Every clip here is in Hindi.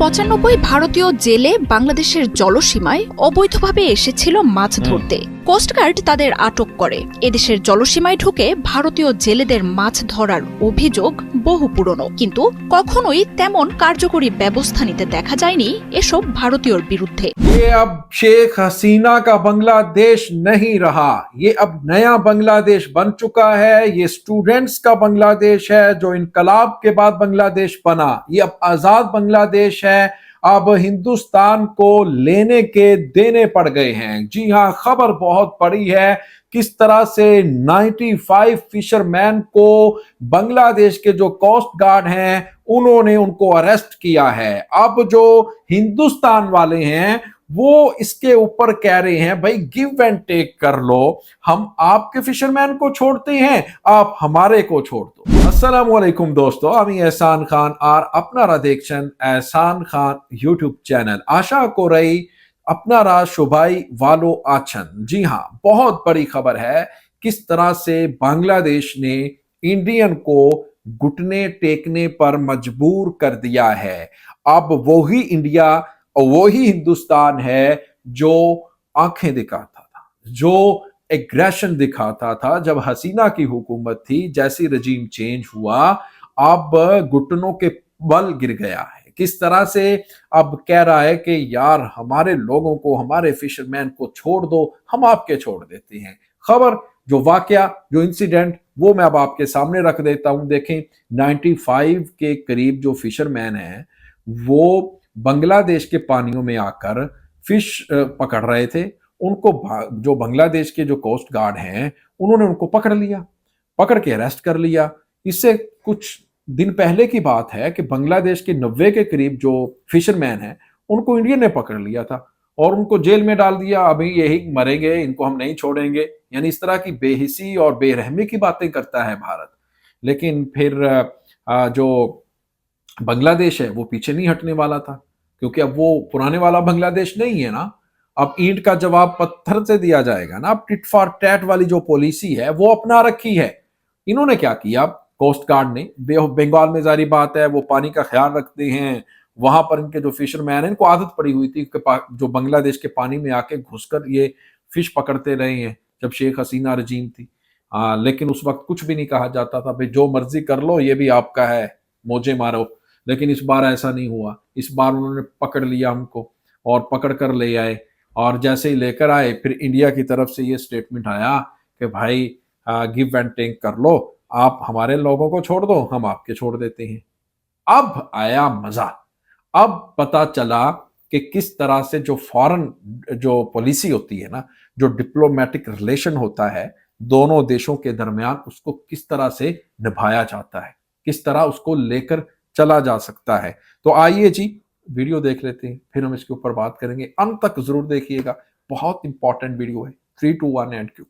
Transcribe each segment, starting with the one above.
পঁচানব্বই ভারতীয় জেলে বাংলাদেশের জলসীমায় অবৈধভাবে এসেছিল মাছ ধরতে। কোস্টগার্ড তাদের আটক করে এদেশের জলসীমায় ঢুকে ভারতীয় জেলেদের মাছ ধরার অভিযোগ বহু পুরনো কিন্তু কখনোই তেমন কার্যকরী ব্যবস্থা নিতে দেখা যায়নি এসব ভারতীয়র বিরুদ্ধে ये अब शेख हसीना का बांग्लादेश नहीं रहा ये अब नया बांग्लादेश बन चुका है ये स्टूडेंट्स का बांग्लादेश है जो इनकलाब के बाद बांग्लादेश बना ये अब आजाद बांग्लादेश है अब हिंदुस्तान को लेने के देने पड़ गए हैं। जी हाँ खबर बहुत पड़ी है किस तरह से 95 फिशरमैन को बांग्लादेश के जो कोस्ट गार्ड हैं, उन्होंने उनको अरेस्ट किया है। अब जो हिंदुस्तान वाले हैं वो इसके ऊपर कह रहे हैं, भाई गिव एंड टेक कर लो। हम आपके फिशरमैन को छोड़ते हैं, आप हमारे को छोड़ दो। असलम दोस्तों, अमी एहसान खान आर अपना देखशन एहसान खान यूट्यूब चैनल। आशा को रही अपना रा शुभाई वालो आचन। जी हाँ बहुत बड़ी खबर है, किस तरह से बांग्लादेश ने इंडियन को घुटने टेकने पर मजबूर कर दिया है। अब वही इंडिया और वही हिंदुस्तान है जो आँखें दिखाता था, जो एग्रेशन दिखाता था जब हसीना की हुकूमत थी, जैसी रजीम चेंज हुआ, अब घुटनों के बल गिर गया है। किस तरह से अब कह रहा है कि यार हमारे लोगों को, हमारे फिशरमैन को छोड़ दो, हम आपके छोड़ देते हैं। खबर, जो वाकया, जो इंसिडेंट वो मैं अब आपके सामने रख देता हूँ। देखें 95 के करीब जो फिशरमैन हैं, वो बांग्लादेश के पानियों में आकर फ़िश पकड़ रहे थे। उनको जो बांग्लादेश के जो कोस्ट गार्ड हैं, उन्होंने उनको पकड़ लिया, पकड़ के अरेस्ट कर लिया। इससे कुछ दिन पहले की बात है कि बांग्लादेश के नब्बे के करीब जो फिशरमैन हैं, उनको इंडिया ने पकड़ लिया था और उनको जेल में डाल दिया। अभी यही मरेंगे, इनको हम नहीं छोड़ेंगे। यानी इस तरह की बेहिसी और बेरहमी की बातें करता है भारत। लेकिन फिर जो बांग्लादेश है वो पीछे नहीं हटने वाला था क्योंकि अब वो पुराने वाला बांग्लादेश नहीं है ना अब ईंट का जवाब पत्थर से दिया जाएगा ना अब टिट फॉर टैट वाली जो पॉलिसी है वो अपना रखी है। इन्होंने क्या किया? अब कोस्ट गार्ड ने बंगाल में जारी बात है वो पानी का ख्याल रखते हैं वहाँ पर इनके जो फिशरमैन है इनको आदत पड़ी हुई थी जो बांग्लादेश के पानी में आके घुसकर ये फ़िश पकड़ते रहे हैं जब शेख हसीना रजीम थी। आ, लेकिन उस वक्त कुछ भी नहीं कहा जाता था भाई जो मर्ज़ी कर लो ये भी आपका है मोजे मारो। लेकिन इस बार ऐसा नहीं हुआ। इस बार उन्होंने पकड़ लिया हमको और पकड़ कर ले आए। और जैसे ही लेकर आए, फिर इंडिया की तरफ़ से ये स्टेटमेंट आया कि भाई गिव एंड टेक कर लो। आप हमारे लोगों को छोड़ दो, हम आपके छोड़ देते हैं। अब आया मज़ा। अब पता चला कि किस तरह से जो फॉरेन जो पॉलिसी होती है ना, जो डिप्लोमेटिक रिलेशन होता है, दोनों देशों के दरमियान उसको किस तरह से निभाया जाता है। किस तरह उसको लेकर चला जा सकता है तो आइए जी वीडियो देख लेते हैं फिर हम इसके ऊपर बात करेंगे अंत तक जरूर देखिएगा बहुत इंपॉर्टेंट वीडियो है three two one and Q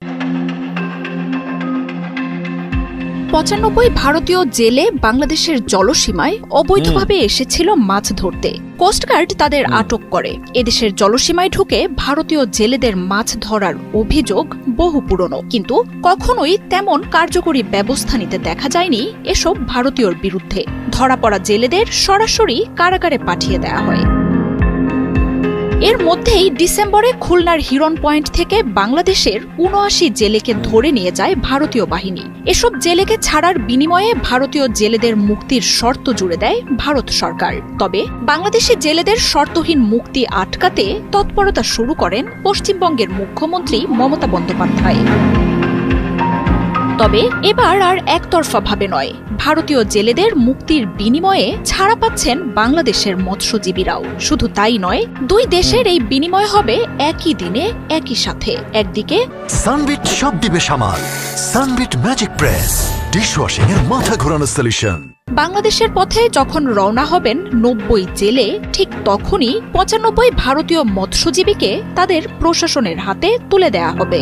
পঁচানব্বই ভারতীয় জেলে বাংলাদেশের জলসীমায় অবৈধভাবে এসেছিল মাছ ধরতে কোস্টগার্ড তাদের হুম। আটক করে এদেশের জলসীমায় ঢুকে ভারতীয় জেলেদের মাছ ধরার অভিযোগ বহু পুরনো। কিন্তু কখনোই তেমন কার্যকরী ব্যবস্থা নিতে দেখা যায়নি এসব ভারতীয়র বিরুদ্ধে। ধরা পড়া জেলেদের সরাসরি কারাগারে পাঠিয়ে দেওয়া হয়। এর মধ্যেই ডিসেম্বরে খুলনার হিরন পয়েন্ট থেকে বাংলাদেশের উনআশি জেলেকে ধরে নিয়ে যায় ভারতীয় বাহিনী। এসব জেলেকে ছাড়ার বিনিময়ে ভারতীয় জেলেদের মুক্তির শর্ত জুড়ে দেয় ভারত সরকার। তবে বাংলাদেশি জেলেদের শর্তহীন মুক্তি আটকাতে তৎপরতা শুরু করেন পশ্চিমবঙ্গের মুখ্যমন্ত্রী মমতা বন্দ্যোপাধ্যায়। তবে এবার আর একতরফা ভাবে নয়। ভারতীয় জেলেদের মুক্তির বিনিময়ে ছাড়া পাচ্ছেন বাংলাদেশের মৎস্যজীবীরাও। শুধু তাই নয় দুই দেশের এই বিনিময় হবে একই দিনে একই সাথে। একদিকে সানবিট সব দিবে সামাল। সানবিট ম্যাজিক প্রেস ডিশওয়াশিং এর মাথা ঘোরানো সলিউশন বাংলাদেশের পথে যখন রওনা হবেন নব্বই জেলে ঠিক তখনই পঁচানব্বই ভারতীয় মৎস্যজীবীকে তাদের প্রশাসনের হাতে তুলে দেয়া হবে।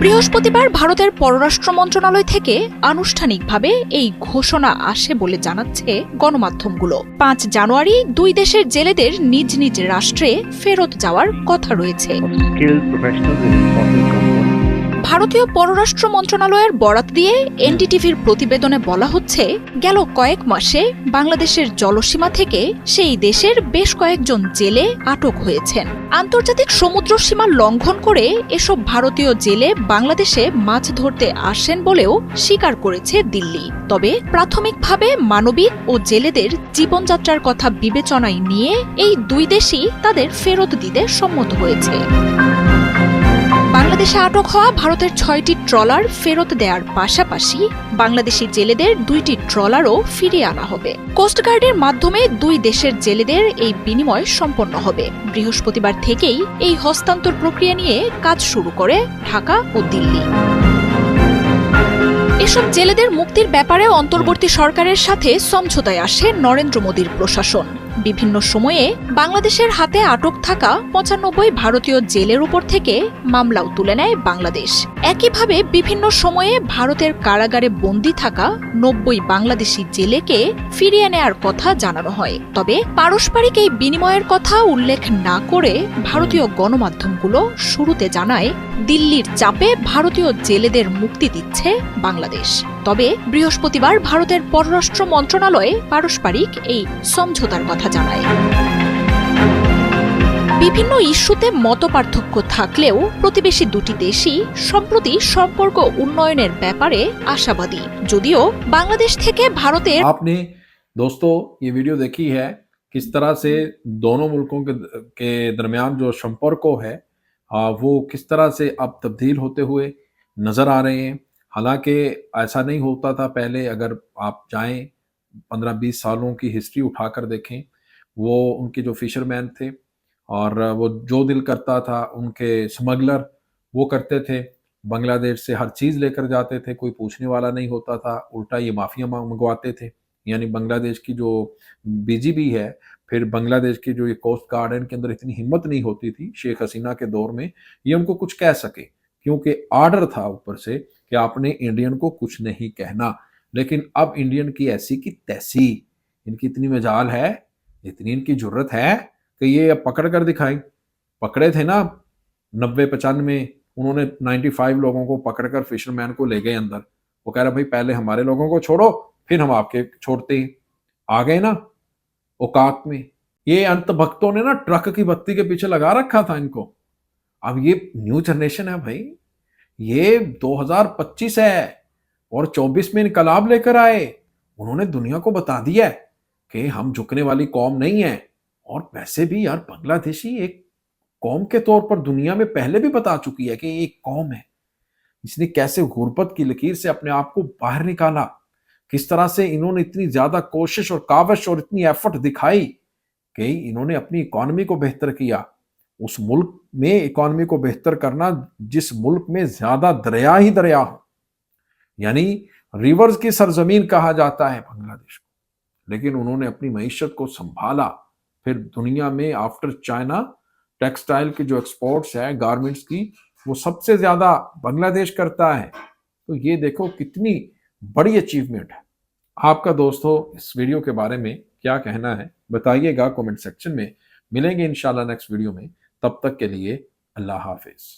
বৃহস্পতিবার ভারতের পররাষ্ট্র মন্ত্রণালয় থেকে আনুষ্ঠানিকভাবে এই ঘোষণা আসে বলে জানাচ্ছে গণমাধ্যমগুলো। পাঁচ জানুয়ারি দুই দেশের জেলেদের নিজ নিজ রাষ্ট্রে ফেরত যাওয়ার কথা রয়েছে। ভারতীয় পররাষ্ট্র মন্ত্রণালয়ের বরাত দিয়ে এনডিটিভির প্রতিবেদনে বলা হচ্ছে, গেল কয়েক মাসে বাংলাদেশের জলসীমা থেকে সেই দেশের বেশ কয়েকজন জেলে আটক হয়েছেন। আন্তর্জাতিক সমুদ্র সীমা লঙ্ঘন করে এসব ভারতীয় জেলে বাংলাদেশে মাছ ধরতে আসেন বলেও স্বীকার করেছে দিল্লি। তবে প্রাথমিকভাবে মানবিক ও জেলেদের জীবনযাত্রার কথা বিবেচনায় নিয়ে এই দুই দেশই তাদের ফেরত দিতে সম্মত হয়েছে। বাংলাদেশে আটক হওয়া ভারতের ছয়টি ট্রলার ফেরত দেওয়ার পাশাপাশি বাংলাদেশি জেলেদের দুইটি ট্রলারও ফিরিয়ে আনা হবে। কোস্টগার্ডের মাধ্যমে দুই দেশের জেলেদের এই বিনিময় সম্পন্ন হবে। বৃহস্পতিবার থেকেই এই হস্তান্তর প্রক্রিয়া নিয়ে কাজ শুরু করে ঢাকা ও দিল্লি। এসব জেলেদের মুক্তির ব্যাপারে অন্তর্বর্তী সরকারের সাথে সমঝোতায় আসে নরেন্দ্র মোদীর প্রশাসন। বিভিন্ন সময়ে বাংলাদেশের হাতে আটক থাকা পঁচানব্বই ভারতীয় জেলের উপর থেকে মামলাও তুলে নেয় বাংলাদেশ। একইভাবে বিভিন্ন সময়ে ভারতের কারাগারে বন্দী থাকা নব্বই বাংলাদেশি জেলেকে ফিরিয়ে নেয়ার কথা জানানো হয়। তবে পারস্পরিক এই বিনিময়ের কথা উল্লেখ না করে ভারতীয় গণমাধ্যমগুলো শুরুতে জানায় দিল্লির চাপে ভারতীয় জেলেদের মুক্তি দিচ্ছে বাংলাদেশ তবে বৃহস্পতিবার ভারতের পররাষ্ট্র মন্ত্রণালয়ে পারস্পরিক এই সমঝোতার কথা জানায় বিভিন্ন ইস্যুতে মতপার্থক্য থাকলেও প্রতিবেশী দুটি দেশই সম্প্রতি সম্পর্ক উন্নয়নের ব্যাপারে আশাবাদী যদিও বাংলাদেশ থেকে ভারতের आपने दोस्तों ये वीडियो देखी है किस तरह से दोनों मुल्कों के के दरमियान जो संपर्क है आ, वो किस तरह से अब तब्दील होते हुए नज़र आ रहे हैं? हालाँकि ऐसा नहीं होता था पहले, अगर आप जाएँ, पंद्रह बीस सालों की हिस्ट्री उठाकर देखें, वो उनके जो फिशरमैन थे और वो जो दिल करता था, उनके स्मगलर वो करते थे। बांग्लादेश से हर चीज़ लेकर जाते थे, कोई पूछने वाला नहीं होता था, उल्टा ये माफिया मंगवाते थे। यानी बांग्लादेश की जो बीजीबी है फिर बांग्लादेश की जो ये कोस्ट गार्ड है, इनके अंदर इतनी हिम्मत नहीं होती थी शेख हसीना के दौर में, ये उनको कुछ कह सके, क्योंकि आर्डर था ऊपर से कि आपने इंडियन को कुछ नहीं कहना। लेकिन अब इंडियन की ऐसी की तैसी, इनकी इतनी मजाल है, इतनी इनकी ज़रूरत है कि ये अब पकड़ कर दिखाएँ। पकड़े थे ना, नब्बे पचानवे उन्होंने 95 लोगों को पकड़कर फिशरमैन को ले गए अंदर। वो कह रहा, भाई, पहले हमारे लोगों को छोड़ो, फिर हम आपके छोड़ते हैं। आ गए ना औकात में। ये अंत भक्तों ने ना ट्रक की बत्ती के पीछे लगा रखा था इनको। अब ये न्यू जनरेशन है भाई। ये 2025 है और 24 में इनकलाब लेकर आए। उन्होंने दुनिया को बता दिया कि हम झुकने वाली कौम नहीं है। और वैसे भी यार बांग्लादेशी एक कौम के तौर पर दुनिया में पहले भी बता चुकी है कि एक कौम है। इसने कैसे गुर्बत की लकीर से अपने आप को बाहर निकाला? किस तरह से इन्होंने इतनी ज़्यादा कोशिश और काविश और इतनी एफर्ट दिखाई कि इन्होंने अपनी इकॉनमी को बेहतर किया। उस मुल्क में इकॉनमी को बेहतर करना जिस मुल्क में ज़्यादा दरिया ही दरिया हो, यानी रिवर्स की सरजमीन कहा जाता है बांग्लादेश को। लेकिन उन्होंने अपनी मीशत को संभाला। फिर दुनिया में आफ्टर चाइना टेक्सटाइल के जो एक्सपोर्ट्स है गारमेंट्स की, वो सबसे ज़्यादा बांग्लादेश करता है। तो ये देखो कितनी बड़ी अचीवमेंट है। आपका दोस्तों, इस वीडियो के बारे में क्या कहना है, बताइएगा कमेंट सेक्शन में। मिलेंगे इंशाल्लाह नेक्स्ट वीडियो में। तब तक के लिए अल्लाह हाफिज।